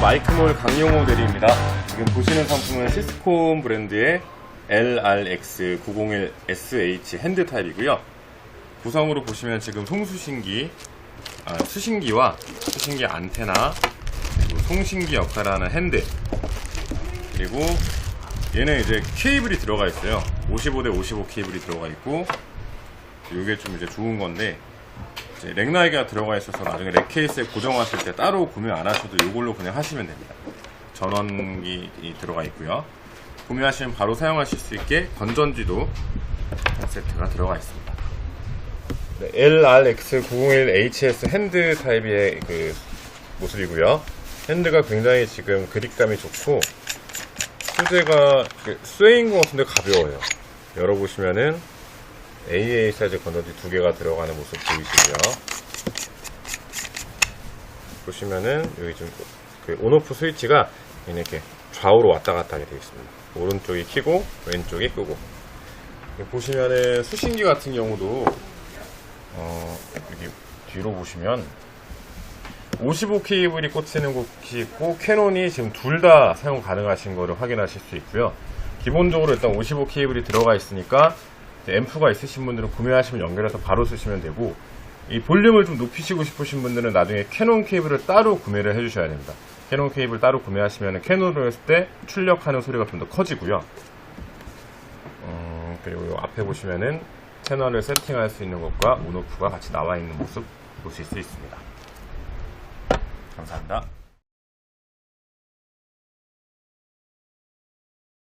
마이크몰 강용호 대리입니다. 지금 보시는 상품은 시스콤 브랜드의 LRX901SH 핸드 타입이고요. 구성으로 보시면 지금 송수신기, 아, 수신기와 수신기 안테나, 그리고 송신기 역할을 하는 핸드, 그리고 얘는 이제 케이블이 들어가 있어요. 55대 55 케이블이 들어가 있고, 이게 좀 이제 좋은 건데, 이제 렉라이가 들어가 있어서 나중에 렉 케이스에 고정하실 때 따로 구매 안 하셔도 이걸로 그냥 하시면 됩니다. 전원기 들어가 있고요. 구매하시면 바로 사용하실 수 있게 건전지도 한 세트가 들어가 있습니다. 네, LRX901HS 핸드 타입의 그 모습이고요. 핸드가 굉장히 지금 그립감이 좋고 소재가 그 스웨인 것 같은데 가벼워요. 열어보시면은 AA 사이즈 건전지 두 개가 들어가는 모습 보이시고요. 보시면은 여기 지금 그 온오프 스위치가 이렇게 좌우로 왔다 갔다 하게 되어 있습니다. 오른쪽이 켜고 왼쪽이 끄고 보시면은 수신기 같은 경우도 어 여기 뒤로 보시면 55 케이블이 꽂히는 곳이 있고 캐논이 지금 둘 다 사용 가능하신 거를 확인하실 수 있고요. 기본적으로 일단 55 케이블이 들어가 있으니까 앰프가 있으신 분들은 구매하시면 연결해서 바로 쓰시면 되고 이 볼륨을 좀 높이시고 싶으신 분들은 나중에 캐논 케이블을 따로 구매를 해주셔야 됩니다. 캐논 케이블 따로 구매하시면 캐논으로 했을 때 출력하는 소리가 좀 더 커지고요. 음, 그리고 요 앞에 보시면은 채널을 세팅할 수 있는 것과 온오프가 같이 나와 있는 모습 보실 수 있습니다. 감사합니다.